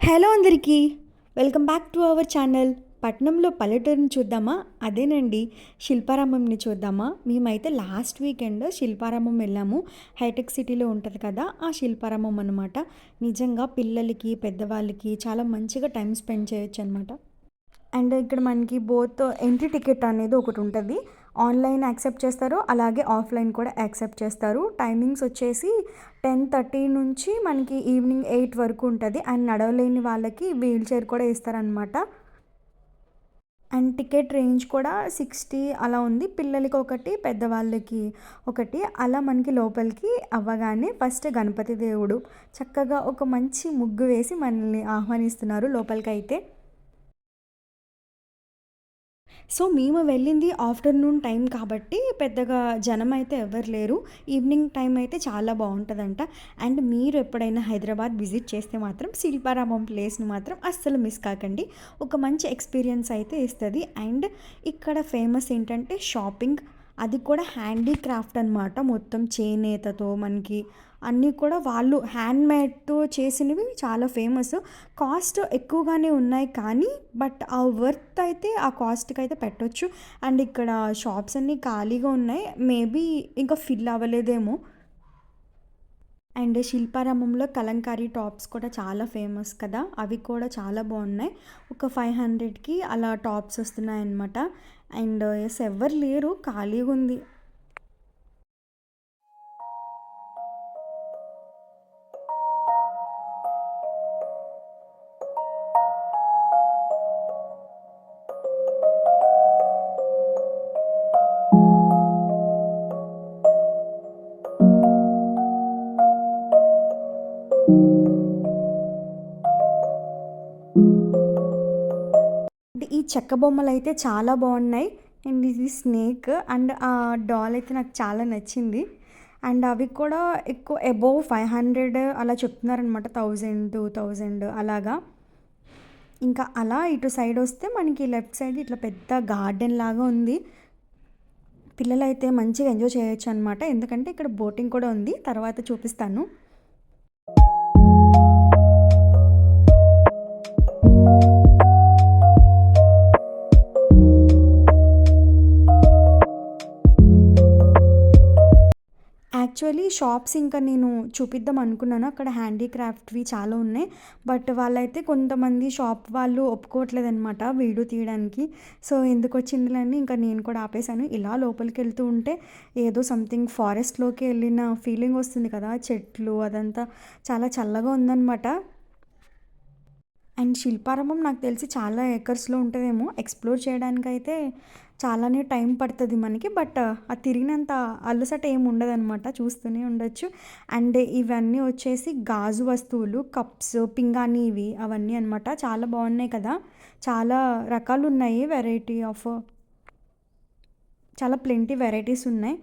Hello అందరికీ. Welcome back to our channel. పట్నంలో పల్లెటూరుని చూద్దామా? అదేనండి. శిల్పారామంని చూద్దామా? మేమైతే లాస్ట్ వీకెండ్ శిల్పారామం వెళ్ళాము. హైటెక్ సిటీలో ఉంటుంది కదా ఆ శిల్పారామం అనమాట నిజంగా పిల్లలకి పెద్దవాళ్ళకి చాలా మంచిగా టైం స్పెండ్ చేయొచ్చు అనమాట అండ్ ఇక్కడ మనకి బోత్ ఎంట్రీ టికెట్ అనేది ఒకటి ఉంటుంది. ఆన్లైన్ యాక్సెప్ట్ చేస్తారు. అలాగే ఆఫ్లైన్ కూడా యాక్సెప్ట్ చేస్తారు. టైమింగ్స్ వచ్చేసి టెన్ థర్టీ నుంచి మనకి ఈవినింగ్ ఎయిట్ వరకు ఉంటుంది. అండ్ నడవలేని వాళ్ళకి వీల్ చైర్ కూడా ఇస్తారనమాట అండ్ టికెట్ రేంజ్ కూడా సిక్స్టీ అలా ఉంది. పిల్లలకి ఒకటి పెద్దవాళ్ళకి ఒకటి. అలా మనకి లోపలికి అవ్వగానే ఫస్ట్ గణపతి దేవుడు చక్కగా ఒక మంచి ముగ్గు వేసి మనల్ని ఆహ్వానిస్తున్నారు లోపలికి అయితే సో మేము వెళ్ళింది ఆఫ్టర్నూన్ టైం కాబట్టి పెద్దగా జనం అయితే ఎవరు లేరు. ఈవినింగ్ టైం అయితే చాలా బాగుంటుందంట. అండ్ మీరు ఎప్పుడైనా హైదరాబాద్ విజిట్ చేస్తే మాత్రం శిల్పారామం ప్లేస్ని మాత్రం అస్సలు మిస్ కాకండి. ఒక మంచి ఎక్స్పీరియన్స్ అయితే ఇస్తుంది. అండ్ ఇక్కడ ఫేమస్ ఏంటంటే షాపింగ్. అది కూడా హ్యాండీక్రాఫ్ట్ అనమాట మొత్తం చేనేతతో మనకి అన్నీ కూడా వాళ్ళు హ్యాండ్మేడ్తో చేసినవి చాలా ఫేమస్. కాస్ట్ ఎక్కువగానే ఉన్నాయి కానీ బట్ ఆ వర్త్ అయితే ఆ కాస్ట్కి అయితే పెట్టొచ్చు. అండ్ ఇక్కడ షాప్స్ అన్నీ ఖాళీగా ఉన్నాయి. మేబీ ఇంకా ఫిల్ అవ్వలేదేమో. అండ్ శిల్పారామంలో కలంకారీ టాప్స్ కూడా చాలా ఫేమస్ కదా. అవి కూడా చాలా బాగున్నాయి. ఒక ఫైవ్ హండ్రెడ్కి అలా టాప్స్ వస్తున్నాయి అన్నమాట అండ్ ఎస్ ఎవరు లేరు. ఖాళీగా ఉంది. చెక్క బొమ్మలు అయితే చాలా బాగున్నాయి. అండ్ ఇది స్నేక్ అండ్ ఆ డాల్ అయితే నాకు చాలా నచ్చింది. అండ్ అవి కూడా ఎక్కువ అబోవ్ ఫైవ్ హండ్రెడ్ అలా చెప్తున్నారనమాట థౌజండ్ టూ థౌజండ్ అలాగా. ఇంకా అలా ఇటు సైడ్ వస్తే మనకి లెఫ్ట్ సైడ్ ఇట్లా పెద్ద గార్డెన్ లాగా ఉంది. పిల్లలు అయితే మంచిగా ఎంజాయ్ చేయొచ్చు అనమాట ఎందుకంటే ఇక్కడ బోటింగ్ కూడా ఉంది. తర్వాత చూపిస్తాను. యాక్చువల్లీ షాప్స్ ఇంకా నేను చూపిద్దాం అనుకున్నాను. అక్కడ హ్యాండీక్రాఫ్ట్వి చాలా ఉన్నాయి. బట్ వాళ్ళైతే కొంతమంది షాప్ వాళ్ళు ఒప్పుకోవట్లేదు అనమాట వీడియో తీయడానికి. సో ఎందుకు వచ్చిందిలని ఇంకా నేను కూడా ఆపేశాను. ఇలా లోపలికి వెళ్తూ ఉంటే ఏదో సంథింగ్ ఫారెస్ట్లోకి వెళ్ళిన ఫీలింగ్ వస్తుంది కదా చెట్లు అదంతా చాలా చల్లగా ఉందన్నమాట. అండ్ శిల్పారామం నాకు తెలిసి చాలా ఏకర్స్లో ఉంటుందేమో. ఎక్స్ప్లోర్ చేయడానికైతే చాలానే టైం పడుతుంది మనకి. బట్ uh, ఆ తిరిగినంత అలసట ఏమి ఉండదనమాట చూస్తూనే ఉండొచ్చు. అండ్ ఇవన్నీ వచ్చేసి గాజు వస్తువులు కప్స్ పింగాణి ఇవి అవన్నీ అనమాట చాలా బాగున్నాయి కదా. చాలా రకాలు ఉన్నాయి వెరైటీ ఆఫ్ చాలా ప్లెంటీ వెరైటీస్ ఉన్నాయి.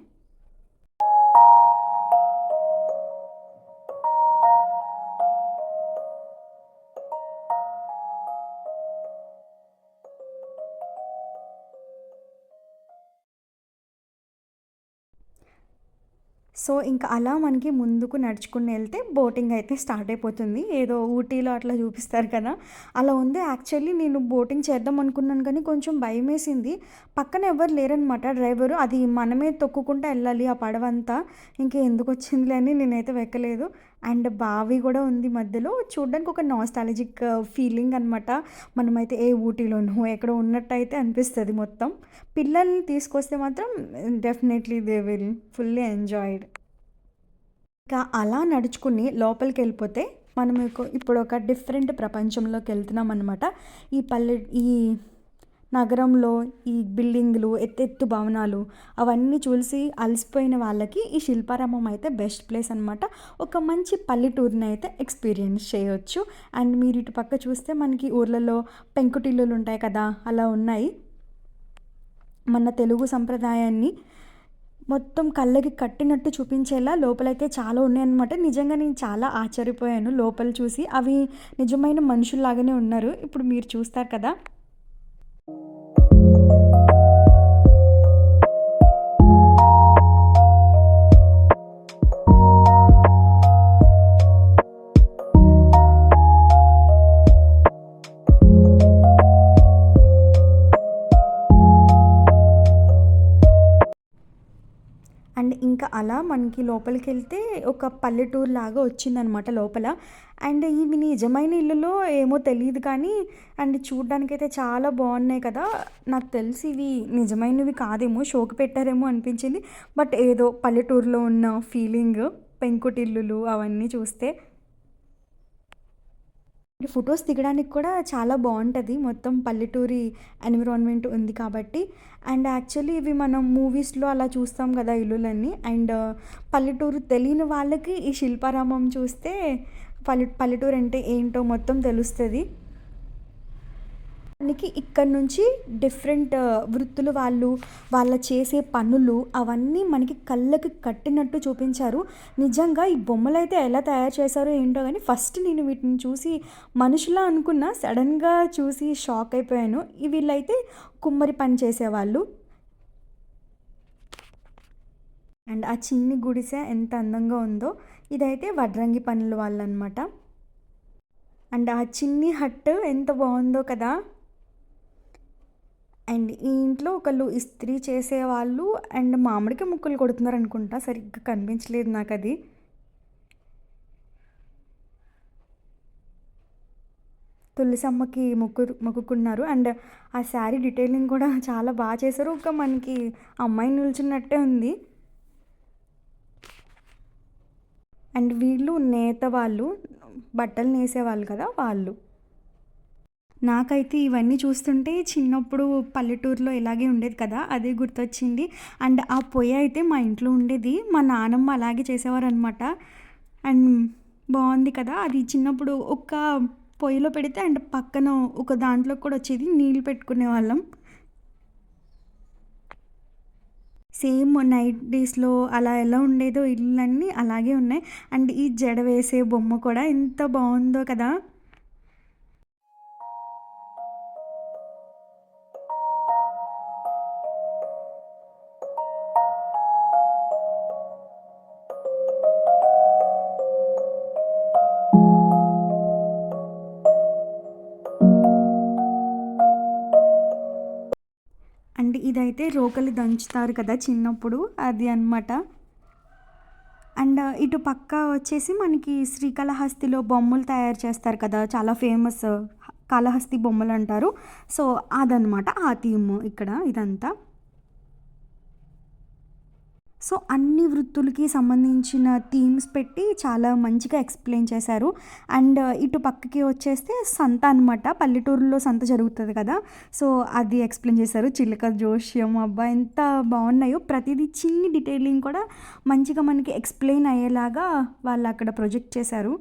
సో ఇంకా అలా మనకి ముందుకు నడుచుకుని వెళ్తే బోటింగ్ అయితే స్టార్ట్ అయిపోతుంది. ఏదో ఊటీలో అట్లా చూపిస్తారు కదా. అలా ఉంది. యాక్చువల్లీ నేను బోటింగ్ చేద్దాం అనుకున్నాను కానీ కొంచెం భయం వేసింది పక్కన ఎవరు లేరనమాట డ్రైవరు. అది మనమే తొక్కుకుంటూ వెళ్ళాలి ఆ పడవంతా. ఇంకా ఎందుకు వచ్చిందిలే అని నేనైతే వెక్కలేదు. అండ్ బావి కూడా ఉంది మధ్యలో. చూడడానికి ఒక నాస్టాలజిక్ ఫీలింగ్ అనమాట మనమైతే ఏ ఊటీలోనో ఎక్కడ ఉన్నట్టు అయితే అనిపిస్తుంది మొత్తం. పిల్లల్ని తీసుకొస్తే మాత్రం definitely they will fully enjoyed ఇంకా అలా నడుచుకుని లోపలికి వెళ్ళిపోతే మనం ఇప్పుడు ఒక డిఫరెంట్ ప్రపంచంలోకి వెళ్తున్నాం అనమాట ఈ పల్లె ఈ నగరంలో ఈ బిల్డింగ్లు ఎత్తెత్తు భవనాలు అవన్నీ చూసి అలసిపోయిన వాళ్ళకి ఈ శిల్పారామం అయితే బెస్ట్ ప్లేస్ అనమాట ఒక మంచి పల్లెటూరుని అయితే ఎక్స్పీరియన్స్ చేయొచ్చు. అండ్ మీరు ఇటు పక్క చూస్తే మనకి ఊర్లలో పెంకుటిల్లులు ఉంటాయి కదా అలా ఉన్నాయి. మన తెలుగు సంప్రదాయాన్ని మొత్తం కళ్ళకి కట్టినట్టు చూపించేలా లోపలైతే చాలా ఉన్నాయన్నమాట. నిజంగా నేను చాలా ఆశ్చర్యపోయాను లోపల చూసి. అవి నిజమైన మనుషుల్లాగానే ఉన్నారు. ఇప్పుడు మీరు చూస్తారు కదా. ఇంకా అలా మనకి లోపలికి వెళ్తే ఒక పల్లెటూరు లాగా వచ్చిందనమాట లోపల. అండ్ ఇవి నిజమైన ఇల్లులో ఏమో తెలియదు కానీ అండ్ చూడ్డానికైతే చాలా బాగున్నాయి కదా. నాకు తెలిసి ఇవి నిజమైనవి కాదేమో షోకి పెట్టారేమో అనిపించింది. బట్ ఏదో పల్లెటూరులో ఉన్న ఫీలింగ్ పెంకుటిల్లులు అవన్నీ చూస్తే ఫొటోస్ దిగడానికి కూడా చాలా బాగుంటుంది. మొత్తం పల్లెటూరి ఎన్విరాన్మెంట్ ఉంది కాబట్టి. అండ్ యాక్చువల్లీ ఇవి మనం మూవీస్లో అలా చూస్తాం కదా ఇల్లులన్నీ. అండ్ పల్లెటూరు తెలియని వాళ్ళకి ఈ శిల్పారామం చూస్తే పల్లె పల్లెటూరు అంటే ఏంటో మొత్తం తెలుస్తుంది. మనకి ఇక్కడ నుంచి డిఫరెంట్ వృత్తులు వాళ్ళు వాళ్ళ చేసే పనులు అవన్నీ మనకి కళ్ళకి కట్టినట్టు చూపించారు. నిజంగా ఈ బొమ్మలు అయితే ఎలా తయారు చేశారో ఏంటో కానీ ఫస్ట్ నేను వీటిని చూసి మనుషులా అనుకున్నా సడన్గా చూసి షాక్ అయిపోయాను. వీళ్ళైతే కుమ్మరి పని చేసేవాళ్ళు. అండ్ ఆ చిన్ని గుడిసె ఎంత అందంగా ఉందో ఇదైతే వడ్రంగి పనుల వాళ్ళు అనమాట అండ్ ఆ చిన్ని హట్ ఎంత బాగుందో కదా! అండ్ ఈ ఇంట్లో ఒకళ్ళు ఇస్త్రీ చేసేవాళ్ళు అండ్ మామిడికి ముక్కలు కొడుతున్నారు అనుకుంటా సరిగ్గా కనిపించలేదు నాకు అది తులసమ్మకి మొక్కు మొక్కుకున్నారు. అండ్ ఆ శారీ డీటెయిలింగ్ కూడా చాలా బాగా చేశారు. ఒక మనకి అమ్మాయి నిల్చున్నట్టే ఉంది. అండ్ వీళ్ళు నేత వాళ్ళు బట్టలు నేసేవాళ్ళు కదా వాళ్ళు. నాకైతే ఇవన్నీ చూస్తుంటే చిన్నప్పుడు పల్లెటూరులో ఇలాగే ఉండేది కదా అదే గుర్తొచ్చింది. అండ్ ఆ పొయ్యి అయితే మా ఇంట్లో ఉండేది. మా నానమ్మ అలాగే చేసేవారు అనమాట అండ్ బాగుంది కదా అది చిన్నప్పుడు ఒక పొయ్యిలో పెడితే అండ్ పక్కన ఒక దాంట్లో కూడా వచ్చేది నీళ్ళు పెట్టుకునే వాళ్ళం. సేమ్ నైట్ డేస్లో అలా ఎలా ఉండేదో ఇళ్ళన్నీ అలాగే ఉన్నాయి. అండ్ ఈ జడ వేసే బొమ్మ కూడా ఎంత బాగుందో కదా. అయితే రోకలి దంచుతారు కదా చిన్నప్పుడు అది అనమాట అండ్ ఇటు పక్క వచ్చేసి మనకి శ్రీకాళహస్తిలో బొమ్మలు తయారు చేస్తారు కదా చాలా ఫేమస్ కాళహస్తి బొమ్మలు అంటారు. సో అదనమాట ఆ థీమ్ ఇక్కడ ఇదంతా. సో అన్ని వృత్తులకి సంబంధించిన థీమ్స్ పెట్టి చాలా మంచిగా ఎక్స్ప్లెయిన్ చేశారు. అండ్ uh, ఇటు పక్కకి వచ్చేస్తే సంత అనమాట పల్లెటూరులో సంత జరుగుతుంది కదా. సో అది ఎక్స్ప్లెయిన్ చేశారు. చిలక జోష్యం అబ్బా ఎంత బాగున్నాయో. ప్రతిదీ చిన్ని డీటెయిలింగ్ కూడా మంచిగా మనకి ఎక్స్ప్లెయిన్ అయ్యేలాగా వాళ్ళు అక్కడ ప్రొజెక్ట్ చేశారు.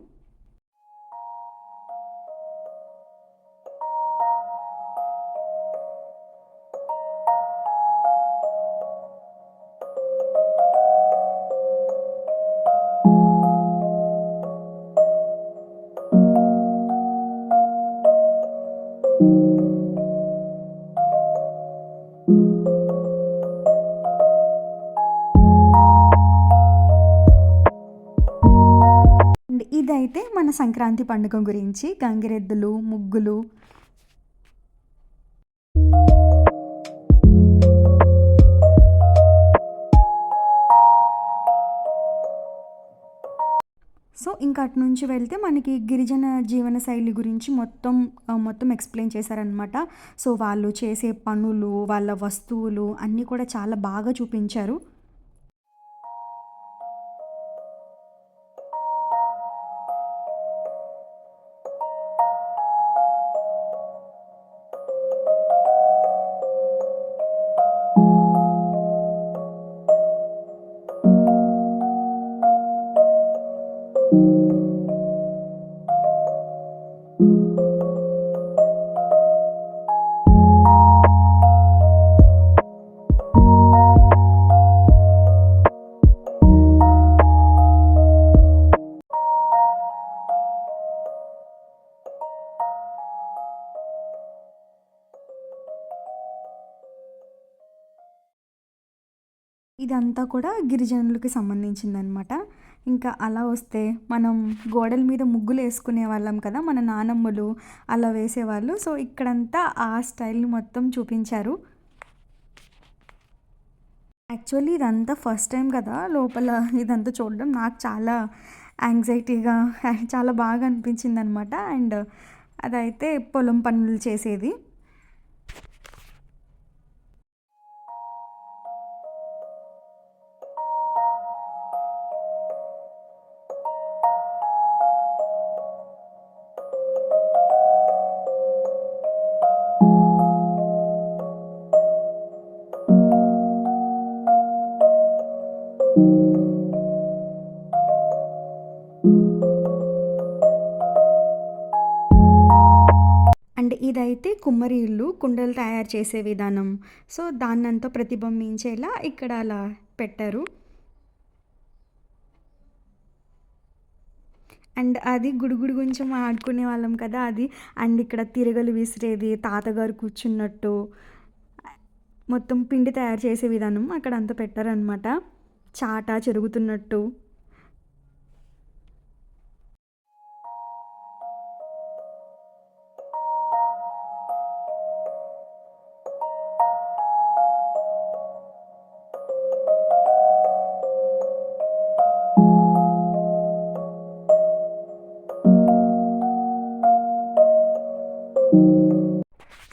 ఇదైతే మన సంక్రాంతి పండుగ గురించి. గంగిరెద్దులు ముగ్గులు. సో ఇంకా అటు నుంచి వెళ్తే మనకి గిరిజన జీవన శైలి గురించి మొత్తం మొత్తం ఎక్స్ప్లెయిన్ చేశారనమాట సో వాళ్ళు చేసే పనులు వాళ్ళ వస్తువులు అన్నీ కూడా చాలా బాగా చూపించారు. ఇదంతా కూడా గిరిజనులకి సంబంధించిందనమాట ఇంకా అలా వస్తే మనం గోడల మీద ముగ్గులు వేసుకునే వాళ్ళం కదా మన నానమ్మలు అలా వేసేవాళ్ళు. సో ఇక్కడంతా ఆ స్టైల్ని మొత్తం చూపించారు. యాక్చువల్లీ ఇదంతా ఫస్ట్ టైం కదా లోపల ఇదంతా చూడడం. నాకు చాలా యాంగ్జైటీగా చాలా బాగా అనిపించింది అనమాట అండ్ అదైతే పొలం పనులు చేసేది. కుమ్మరి ఇల్లు కుండలు తయారు చేసే విధానం. సో దాన్నంతా ప్రతిబింబించేలా ఇక్కడ అలా పెట్టారు. అండ్ అది గుడుగుడు కొంచెం ఆడుకునే వాళ్ళం కదా అది. అండ్ ఇక్కడ తిరగలు విసిరేది తాతగారు కూర్చున్నట్టు మొత్తం పిండి తయారు చేసే విధానం అక్కడ అంతా పెట్టారనమాట చాట చెరుగుతున్నట్టు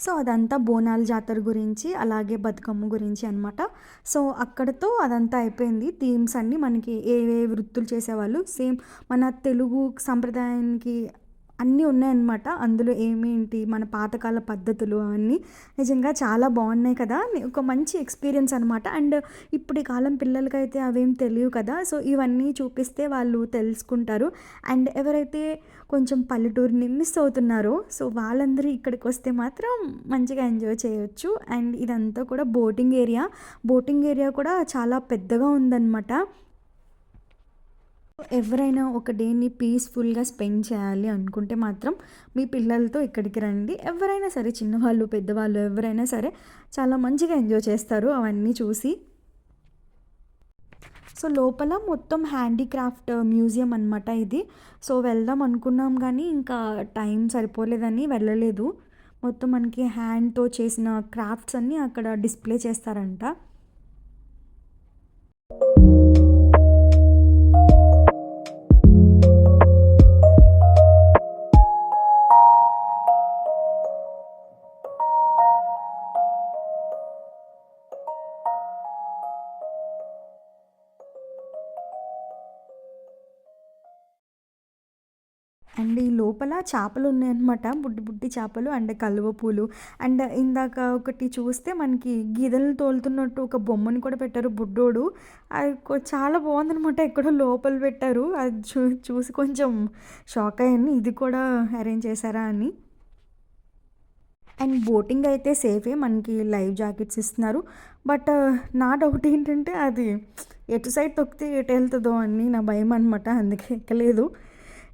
సో అదంతా బోనాల జాతర గురించి అలాగే బతుకమ్మ గురించి అనమాట సో అక్కడతో అదంతా అయిపోయింది. థీమ్స్ అన్నీ మనకి ఏ ఏ వృత్తులు చేసేవాళ్ళు సేమ్ మన తెలుగు సంప్రదాయానికి అన్నీ ఉన్నాయన్నమాట. అందులో ఏమేంటి మన పాతకాల పద్ధతులు అవన్నీ. నిజంగా చాలా బాగున్నాయి కదా. ఒక మంచి ఎక్స్పీరియన్స్ అనమాట అండ్ ఇప్పుడు కాలం పిల్లలకైతే అవేం తెలియవు కదా. సో ఇవన్నీ చూపిస్తే వాళ్ళు తెలుసుకుంటారు. అండ్ ఎవరైతే కొంచెం పల్లెటూరుని మిస్ అవుతున్నారో సో వాళ్ళందరూ ఇక్కడికి వస్తే మాత్రం మంచిగా ఎంజాయ్ చేయొచ్చు. అండ్ ఇదంతా కూడా బోటింగ్ ఏరియా. బోటింగ్ ఏరియా కూడా చాలా పెద్దగా ఉందన్నమాట. ఎవరైనా ఒక డేని పీస్ఫుల్గా స్పెండ్ చేయాలి అనుకుంటే మాత్రం మీ పిల్లలతో ఇక్కడికి రండి. ఎవరైనా సరే చిన్నవాళ్ళు పెద్దవాళ్ళు ఎవరైనా సరే చాలా మంచిగా ఎంజాయ్ చేస్తారు అవన్నీ చూసి. సో లోపల మొత్తం హ్యాండీక్రాఫ్ట్ మ్యూజియం అనమాట ఇది. సో వెళ్దాం అనుకున్నాం కానీ ఇంకా టైం సరిపోలేదని వెళ్ళలేదు. మొత్తం మనకి హ్యాండ్తో చేసిన క్రాఫ్ట్స్ అన్నీ అక్కడ డిస్ప్లే చేస్తారంట. అండ్ ఈ లోపల చేపలు ఉన్నాయన్నమాట. బుడ్డి బుడ్డి చేపలు అండ్ కలువ పూలు. అండ్ ఇందాక ఒకటి చూస్తే మనకి గీదలు తోలుతున్నట్టు ఒక బొమ్మని కూడా పెట్టారు బుడ్డోడు. అది చాలా బాగుందనమాట ఎక్కడో లోపల పెట్టారు. అది చూ చూసి కొంచెం షాక్ అయ్యాను. ఇది కూడా అరేంజ్ చేశారా అని. అండ్ బోటింగ్ అయితే సేఫే. మనకి లైవ్ జాకెట్స్ ఇస్తున్నారు. బట్ నా డౌట్ ఏంటంటే అది ఎటు సైడ్ తొక్కితే ఎటు వెళ్తుందో అని నా భయం అనమాట అందుకే ఎక్కలేదు.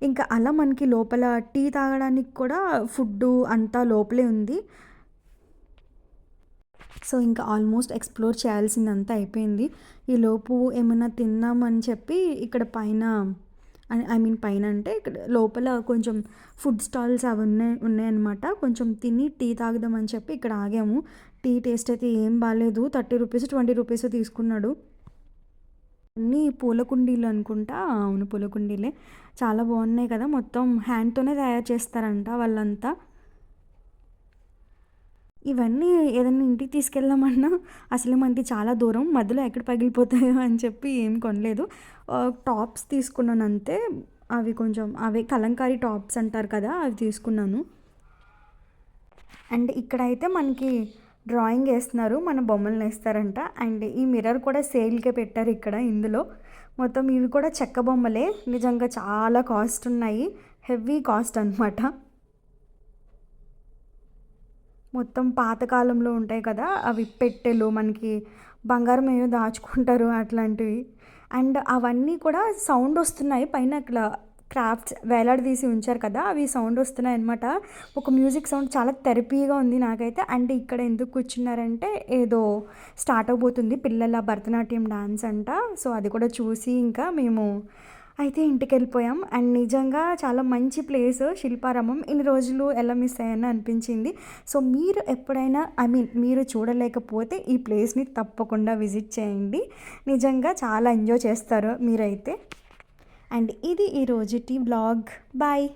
ఇంకా అలా మనకి లోపల టీ తాగడానికి కూడా ఫుడ్డు అంతా లోపలే ఉంది. సో ఇంకా ఆల్మోస్ట్ ఎక్స్ప్లోర్ చేయాల్సిందంతా అయిపోయింది. ఈ లోపు ఏమైనా తిందామని చెప్పి ఇక్కడ పైన ఐ మీన్ పైన అంటే ఇక్కడ లోపల కొంచెం ఫుడ్ స్టాల్స్ అవి ఉన్నాయి ఉన్నాయన్నమాట. కొంచెం తిని టీ తాగుదామని చెప్పి ఇక్కడ ఆగాము. టీ టేస్ట్ అయితే ఏం బాగాలేదు థర్టీ రూపీస్ ట్వంటీ రూపీస్ తీసుకున్నాడు. అన్నీ పూల కుండీలు అనుకుంటా. అవును పూల కుండీలే చాలా బాగున్నాయి కదా. మొత్తం హ్యాండ్తోనే తయారు చేస్తారంట వాళ్ళంతా. ఇవన్నీ ఏదైనా ఇంటికి తీసుకెళ్ళామన్నా అసలు మనకి చాలా దూరం మధ్యలో ఎక్కడ పగిలిపోతాయో అని చెప్పి ఏం కొనలేదు. టాప్స్ తీసుకున్నాను అంతే. అవి కొంచెం అవి కలంకారీ టాప్స్ అంటారు కదా అవి తీసుకున్నాను. అండ్ ఇక్కడైతే మనకి డ్రాయింగ్ వేస్తున్నారు మన బొమ్మలను వేస్తారంట. అండ్ ఈ మిర్రర్ కూడా సేల్కే పెట్టారు ఇక్కడ ఇందులో. మొత్తం ఇవి కూడా చెక్క బొమ్మలే. నిజంగా చాలా కాస్ట్ ఉన్నాయి. హెవీ కాస్ట్ అనమాట మొత్తం పాతకాలంలో ఉంటాయి కదా అవి పెట్టెలు మనకి బంగారం ఏమో దాచుకుంటారు అట్లాంటివి. అండ్ అవన్నీ కూడా సౌండ్ వస్తున్నాయి. పైన అట్లా క్రాఫ్ట్స్ వేలాడదీసి ఉంచారు కదా అవి సౌండ్ వస్తున్నాయి అనమాట ఒక మ్యూజిక్ సౌండ్ చాలా థెరపీగా ఉంది నాకైతే. అండ్ ఇక్కడ ఎందుకు కూర్చున్నారంటే ఏదో స్టార్ట్ అవబోతుంది పిల్లల భరతనాట్యం డాన్స్ అంట. సో అది కూడా చూసి ఇంకా మేము అయితే ఇంటికి వెళ్ళిపోయాం. అండ్ నిజంగా చాలా మంచి ప్లేస్ శిల్పారామం. ఇన్ని రోజులు ఎలా మిస్ అయ్యాను అనిపించింది. సో మీరు ఎప్పుడైనా ఐ మీన్ మీరు చూడలేకపోతే ఈ ప్లేస్ని తప్పకుండా విజిట్ చేయండి. నిజంగా చాలా ఎంజాయ్ చేస్తారు మీరైతే. అండ్ ఇది ఈ రోజుటి బ్లాగ్. బాయ్.